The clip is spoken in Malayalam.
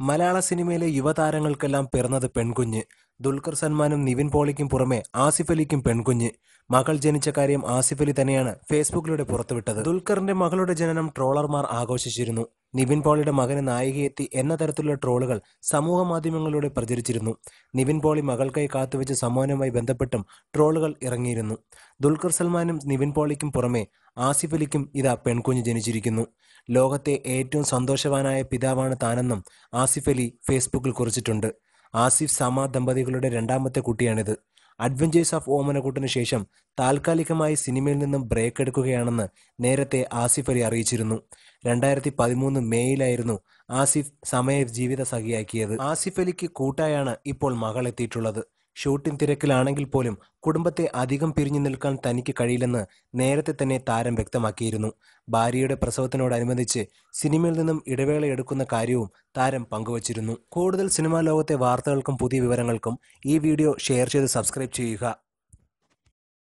മലയാള സിനിമയിലെ യുവതാരങ്ങൾക്കെല്ലാം പിറന്നത് പെൺകുഞ്ഞ്. ദുൽഖർ സൽമാനും നിവിൻ പോളിക്കും പുറമെ ആസിഫ് അലിക്കും പെൺകുഞ്ഞ്. മകൾ ജനിച്ച കാര്യം ആസിഫ് അലി തന്നെയാണ് ഫേസ്ബുക്കിലൂടെ പുറത്തുവിട്ടത്. ദുൽഖറിന്റെ മകളുടെ ജനനം ട്രോളർമാർ ആഘോഷിച്ചിരുന്നു. നിവിൻ പോളിയുടെ മകന് നായികയെത്തി എന്ന തരത്തിലുള്ള ട്രോളുകൾ സമൂഹ മാധ്യമങ്ങളിലൂടെ പ്രചരിച്ചിരുന്നു. നിവിൻ പോളി മകൾക്കായി കാത്തുവെച്ച സമ്മാനവുമായി ബന്ധപ്പെട്ടും ട്രോളുകൾ ഇറങ്ങിയിരുന്നു. ദുൽഖർ സൽമാനും നിവിൻ പോളിക്കും പുറമെ ആസിഫ് അലിക്കും ഇതാ പെൺകുഞ്ഞ് ജനിച്ചിരിക്കുന്നു. ലോകത്തെ ഏറ്റവും സന്തോഷവാനായ പിതാവാണ് താനെന്നും ആസിഫ് അലി ഫേസ്ബുക്കിൽ കുറിച്ചിട്ടുണ്ട്. ആസിഫ് സമ ദമ്പതികളുടെ രണ്ടാമത്തെ കുട്ടിയാണിത്. അഡ്വഞ്ചേഴ്സ് ഓഫ് ഓമനക്കൂട്ടിന് ശേഷം താൽക്കാലികമായി സിനിമയിൽ നിന്നും ബ്രേക്ക് എടുക്കുകയാണെന്ന് നേരത്തെ ആസിഫ് അലി അറിയിച്ചിരുന്നു. രണ്ടായിരത്തി പതിമൂന്ന് മേയിലായിരുന്നു ആസിഫ് സമയ ജീവിത സഖിയാക്കിയത് ആസിഫ് അലിക്ക് കൂട്ടായാണ് ഇപ്പോൾ മകൾ എത്തിയിട്ടുള്ളത് ഷൂട്ടിംഗ് തിരക്കിലാണെങ്കിൽ പോലും കുടുംബത്തെ അധികം പിരിഞ്ഞു നിൽക്കാൻ തനിക്ക് കഴിയില്ലെന്ന് നേരത്തെ തന്നെ താരം വ്യക്തമാക്കിയിരുന്നു. ഭാര്യയുടെ പ്രസവത്തിനോടനുബന്ധിച്ച് സിനിമയിൽ നിന്നും ഇടവേള എടുക്കുന്ന കാര്യവും താരം പങ്കുവച്ചിരുന്നു. കൂടുതൽ സിനിമാ ലോകത്തെ വാർത്തകൾക്കും പുതിയ വിവരങ്ങൾക്കും ഈ വീഡിയോ ഷെയർ ചെയ്ത് സബ്സ്ക്രൈബ് ചെയ്യുക.